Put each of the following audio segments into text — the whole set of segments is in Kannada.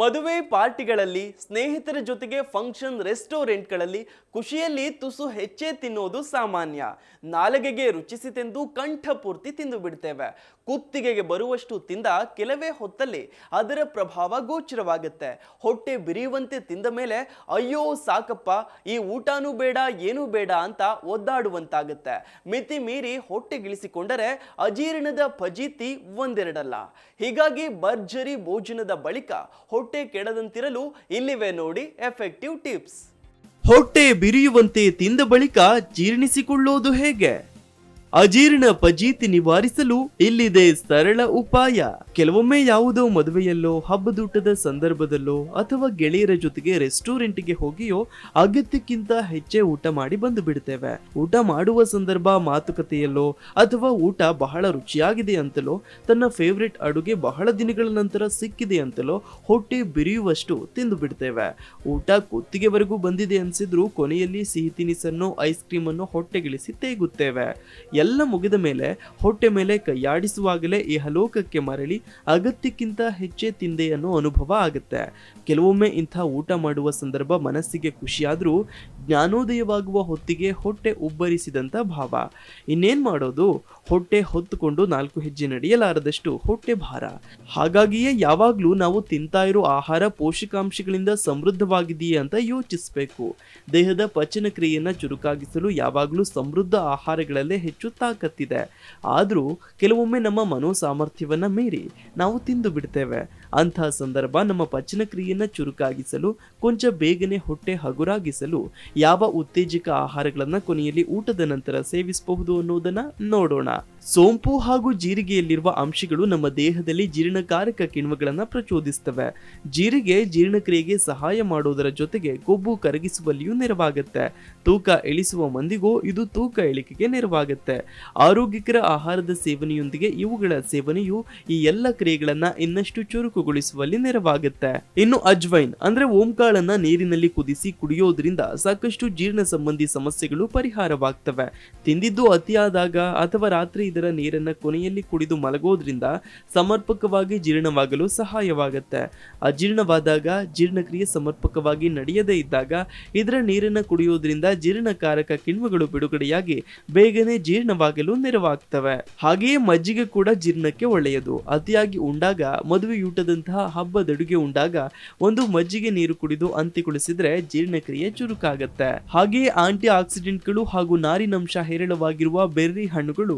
ಮದುವೆ ಪಾರ್ಟಿಗಳಲ್ಲಿ ಸ್ನೇಹಿತರ ಜೊತೆಗೆ ಫಂಕ್ಷನ್ ರೆಸ್ಟೋರೆಂಟ್ಗಳಲ್ಲಿ ಖುಷಿಯಲ್ಲಿ ತುಸು ಹೆಚ್ಚೇ ತಿನ್ನೋದು ಸಾಮಾನ್ಯ. ನಾಲಿಗೆಗೆ ರುಚಿಸಿತೆಂದು ಕಂಠಪೂರ್ತಿ ತಿಂದು ಬಿಡ್ತೇವೆ. ಕುತ್ತಿಗೆಗೆ ಬರುವಷ್ಟು ತಿಂದ ಕೆಲವೇ ಹೊತ್ತಲ್ಲಿ ಅದರ ಪ್ರಭಾವ ಗೋಚರವಾಗುತ್ತೆ. ಹೊಟ್ಟೆ ಬಿರಿಯುವಂತೆ ತಿಂದ ಮೇಲೆ, ಅಯ್ಯೋ ಸಾಕಪ್ಪ, ಈ ಊಟನೂ ಬೇಡ, ಏನೂ ಬೇಡ ಅಂತ ಒದ್ದಾಡುವಂತಾಗುತ್ತೆ. ಮಿತಿ ಮೀರಿ ಹೊಟ್ಟೆಗಿಳಿಸಿಕೊಂಡರೆ ಅಜೀರ್ಣದ ಫಜೀತಿ ಒಂದೆರಡಲ್ಲ. ಹೀಗಾಗಿ ಭರ್ಜರಿ ಭೋಜನದ ಬಳಿಕ ಹೊಟ್ಟೆ ಕೆಡದಂತಿರಲು ಇಲ್ಲಿವೆ ನೋಡಿ ಎಫೆಕ್ಟಿವ್ ಟಿಪ್ಸ್ ಹೊಟ್ಟೆ ಬಿರಿಯುವಂತೆ ತಿಂದ ಬಳಿಕ ಜೀರ್ಣಿಸಿಕೊಳ್ಳೋದು ಹೇಗೆ? ಅಜೀರ್ಣ ಪಜೀತಿ ನಿವಾರಿಸಲು ಇಲ್ಲಿದೆ ಸರಳ ಉಪಾಯ. ಕೆಲವೊಮ್ಮೆ ಯಾವುದೋ ಮದುವೆಯಲ್ಲೋ, ಹಬ್ಬದೂಟದ ಸಂದರ್ಭದಲ್ಲೋ ಅಥವಾ ಗೆಳೆಯರ ಜೊತೆಗೆ ರೆಸ್ಟೋರೆಂಟ್ಗೆ ಹೋಗಿಯೋ, ಅಗತ್ಯಕ್ಕಿಂತ ಹೆಚ್ಚೇ ಊಟ ಮಾಡಿ ಬಂದು ಬಿಡ್ತೇವೆ ಊಟ ಮಾಡುವ ಸಂದರ್ಭ ಮಾತುಕತೆಯಲ್ಲೋ ಅಥವಾ ಊಟ ಬಹಳ ರುಚಿಯಾಗಿದೆ ಅಂತಲೋ, ತನ್ನ ಫೇವ್ರೆಟ್ ಅಡುಗೆ ಬಹಳ ದಿನಗಳ ನಂತರ ಸಿಕ್ಕಿದೆ ಅಂತಲೋ ಹೊಟ್ಟೆ ಬಿರಿಯುವಷ್ಟು ತಿಂದು ಬಿಡ್ತೇವೆ ಊಟ ಕುತ್ತಿಗೆವರೆಗೂ ಬಂದಿದೆ ಅನ್ಸಿದ್ರು ಕೊನೆಯಲ್ಲಿ ಸಿಹಿ ತಿನಿಸನ್ನು ಐಸ್ ಕ್ರೀಮ್ ಅನ್ನು ಹೊಟ್ಟೆಗಿಳಿಸಿ ತೇಗುತ್ತೇವೆ. ಎಲ್ಲ ಮುಗಿದ ಮೇಲೆ ಹೊಟ್ಟೆ ಮೇಲೆ ಕೈಯಾಡಿಸುವಾಗಲೇ ಇಹಲೋಕಕ್ಕೆ ಮರಳಿ ಅಗತ್ಯಕ್ಕಿಂತ ಹೆಚ್ಚೇ ತಿಂದೆ ಅನ್ನೋ ಅನುಭವ ಆಗುತ್ತೆ. ಕೆಲವೊಮ್ಮೆ ಇಂಥ ಊಟ ಮಾಡುವ ಸಂದರ್ಭ ಮನಸ್ಸಿಗೆ ಖುಷಿಯಾದ್ರೂ ಜ್ಞಾನೋದಯವಾಗುವ ಹೊತ್ತಿಗೆ ಹೊಟ್ಟೆ ಉಬ್ಬರಿಸಿದಂತ ಭಾವ. ಇನ್ನೇನ್ ಮಾಡೋದು? ಹೊಟ್ಟೆ ಹೊತ್ತುಕೊಂಡು ನಾಲ್ಕು ಹೆಜ್ಜೆ ನಡೆಯಲಾರದಷ್ಟು ಹೊಟ್ಟೆ ಭಾರ. ಹಾಗಾಗಿಯೇ ಯಾವಾಗಲೂ ನಾವು ತಿಂತಾ ಇರೋ ಆಹಾರ ಪೋಷಕಾಂಶಗಳಿಂದ ಸಮೃದ್ಧವಾಗಿದೆಯೇ ಅಂತ ಯೋಚಿಸಬೇಕು. ದೇಹದ ಪಚನ ಕ್ರಿಯೆಯನ್ನ ಚುರುಕಾಗಿಸಲು ಯಾವಾಗಲೂ ಸಮೃದ್ಧ ಆಹಾರಗಳಲ್ಲೇ ಹೆಚ್ಚು ತಾಕತ್ತಿದೆ. ಆದರೂ ಕೆಲವೊಮ್ಮೆ ನಮ್ಮ ಮನೋ ಸಾಮರ್ಥ್ಯವನ್ನ ಮೀರಿ ನಾವು ತಿಂದು ಬಿಡ್ತೇವೆ. ಅಂತಹ ಸಂದರ್ಭ ನಮ್ಮ ಪಚನ ಕ್ರಿಯೆಯನ್ನ ಚುರುಕಾಗಿಸಲು, ಕೊಂಚ ಬೇಗನೆ ಹೊಟ್ಟೆ ಹಗುರಾಗಿಸಲು ಯಾವ ಉತ್ತೇಜಕ ಆಹಾರಗಳನ್ನು ಕೊನೆಯಲ್ಲಿ ಊಟದ ನಂತರ ಸೇವಿಸಬಹುದು ಅನ್ನೋದನ್ನ ನೋಡೋಣ. ಸೋಂಪು ಹಾಗೂ ಜೀರಿಗೆಯಲ್ಲಿರುವ ಅಂಶಗಳು ನಮ್ಮ ದೇಹದಲ್ಲಿ ಜೀರ್ಣಕಾರಕ ಕಿಣ್ವಗಳನ್ನು ಪ್ರಚೋದಿಸ್ತವೆ. ಜೀರಿಗೆ ಜೀರ್ಣಕ್ರಿಯೆಗೆ ಸಹಾಯ ಮಾಡೋದರ ಜೊತೆಗೆ ಕೊಬ್ಬು ಕರಗಿಸುವಲ್ಲಿಯೂ ನೆರವಾಗುತ್ತೆ. ತೂಕ ಇಳಿಸುವ ಮಂದಿಗೂ ಇದು ತೂಕ ಇಳಿಕೆಗೆ ನೆರವಾಗುತ್ತೆ. ಆರೋಗ್ಯಕರ ಆಹಾರದ ಸೇವನೆಯೊಂದಿಗೆ ಇವುಗಳ ಸೇವನೆಯು ಈ ಎಲ್ಲ ಕ್ರಿಯೆಗಳನ್ನ ಇನ್ನಷ್ಟು ಚುರುಕುಗೊಳಿಸುವಲ್ಲಿ ನೆರವಾಗುತ್ತೆ. ಇನ್ನು ಅಜ್ವೈನ್ ಅಂದ್ರೆ ಓಂಕಾಳನ್ನ ನೀರಿನಲ್ಲಿ ಕುದಿಸಿ ಕುಡಿಯೋದ್ರಿಂದ ಸಾಕಷ್ಟು ಜೀರ್ಣ ಸಂಬಂಧಿ ಸಮಸ್ಯೆಗಳು ಪರಿಹಾರವಾಗ್ತವೆ. ತಿಂದಿದ್ದು ಅತಿಯಾದಾಗ ಅಥವಾ ರಾತ್ರಿ ಇದರ ನೀರನ್ನು ಕೊನೆಯಲ್ಲಿ ಕುಡಿದು ಮಲಗೋದ್ರಿಂದ ಸಮರ್ಪಕವಾಗಿ ಜೀರ್ಣವಾಗಲು ಸಹಾಯವಾಗುತ್ತೆ. ಅಜೀರ್ಣವಾದಾಗ ಜೀರ್ಣಕ್ರಿಯೆ ಸಮರ್ಪಕವಾಗಿ ನಡೆಯದೇ ಇದ್ದಾಗ ಇದರ ನೀರನ್ನು ಕುಡಿಯೋದ್ರಿಂದ ಜೀರ್ಣಕಾರಕ ಕಿಣ್ವಗಳು ಬಿಡುಗಡೆಯಾಗಿ ಬೇಗನೆ ಜೀರ್ಣವಾಗಲು ನೆರವಾಗ್ತವೆ. ಹಾಗೆಯೇ ಮಜ್ಜಿಗೆ ಕೂಡ ಜೀರ್ಣಕ್ಕೆ ಒಳ್ಳೆಯದು. ಅತಿಯಾಗಿ ಉಂಡಾಗ, ಮದುವೆಯೂಟದಂತಹ ಹಬ್ಬದಡುಗೆ ಉಂಡಾಗ ಒಂದು ಮಜ್ಜಿಗೆ ನೀರು ಕುಡಿದು ಅಂತ್ಯಗೊಳಿಸಿದ್ರೆ ಜೀರ್ಣಕ್ರಿಯೆ ಚುರುಕಾಗುತ್ತೆ. ಹಾಗೆಯೇ ಆಂಟಿ ಆಕ್ಸಿಡೆಂಟ್ಗಳು ಹಾಗೂ ನಾರಿನಂಶ ಹೇರಳವಾಗಿರುವ ಬೆರ್ರಿ ಹಣ್ಣುಗಳು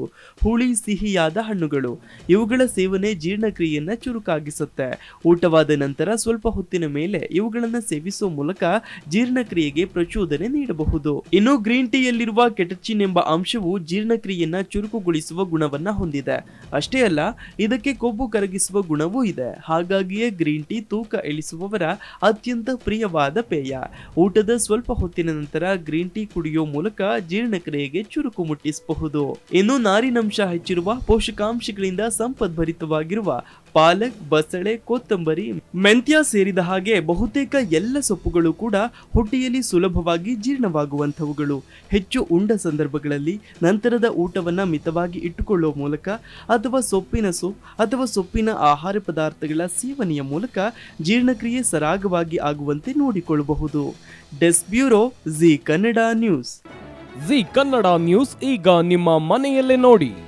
ಹುಳಿ, ಸಿಹಿಯಾದ ಹಣ್ಣುಗಳು. ಇವುಗಳ ಸೇವನೆ ಜೀರ್ಣಕ್ರಿಯೆಯನ್ನ ಚುರುಕಾಗಿಸುತ್ತೆ. ಊಟವಾದ ನಂತರ ಸ್ವಲ್ಪ ಹೊತ್ತಿನ ಮೇಲೆ ಇವುಗಳನ್ನು ಸೇವಿಸುವ ಮೂಲಕ ಜೀರ್ಣಕ್ರಿಯೆಗೆ ಪ್ರಚೋದನೆ ನೀಡಬಹುದು. ಇನ್ನು ಗ್ರೀನ್ ಟೀಯಲ್ಲಿರುವ ಕೆಟಚಿನ್ ಎಂಬ ಅಂಶವು ಜೀರ್ಣಕ್ರಿಯೆಯನ್ನ ಚುರುಕುಗೊಳಿಸುವ ಗುಣವನ್ನ ಹೊಂದಿದೆ. ಅಷ್ಟೇ ಅಲ್ಲ, ಇದಕ್ಕೆ ಕೊಬ್ಬು ಕರಗಿಸುವ ಗುಣವೂ ಇದೆ. ಹಾಗಾಗಿಯೇ ಗ್ರೀನ್ ಟೀ ತೂಕ ಇಳಿಸುವವರ ಅತ್ಯಂತ ಪ್ರಿಯವಾದ ಪೇಯ. ಊಟದ ಸ್ವಲ್ಪ ಹೊತ್ತಿನ ನಂತರ ಗ್ರೀನ್ ಟೀ ಕುಡಿಯೋ ಮೂಲಕ ಜೀರ್ಣಕ್ರಿಯೆಗೆ ಚುರುಕು ಮುಟ್ಟಿಸಬಹುದು. ಇನ್ನು ನಾರಿನಂಶ ಹೆಚ್ಚಿರುವ ಪೋಷಕಾಂಶಗಳಿಂದ ಸಂಪದ್ಭರಿತವಾಗಿರುವ ಪಾಲಕ್, ಬಸಳೆ, ಕೊತ್ತಂಬರಿ, ಮೆಂತ್ಯ ಸೇರಿದ ಹಾಗೆ ಬಹುತೇಕ ಎಲ್ಲ ಸೊಪ್ಪುಗಳು ಕೂಡ ಹೊಟ್ಟೆಯಲ್ಲಿ ಸುಲಭವಾಗಿ ಜೀರ್ಣವಾಗುವಂಥವುಗಳು. ಹೆಚ್ಚು ಉಂಡ ಸಂದರ್ಭಗಳಲ್ಲಿ ನಂತರದ ಊಟವನ್ನು ಮಿತವಾಗಿ ಇಟ್ಟುಕೊಳ್ಳುವ ಮೂಲಕ ಅಥವಾ ಸೊಪ್ಪಿನ ಸೊಪ್ಪು ಅಥವಾ ಸೊಪ್ಪಿನ ಆಹಾರ ಪದಾರ್ಥಗಳ ಸೇವನೆಯ ಮೂಲಕ ಜೀರ್ಣಕ್ರಿಯೆ ಸರಾಗವಾಗಿ ಆಗುವಂತೆ ನೋಡಿಕೊಳ್ಳಬಹುದು. Desk bureau Zee Kannada news. Zee Kannada news ಈಗ ನಿಮ್ಮ ಮನೆಯಲ್ಲೇ ನೋಡಿ.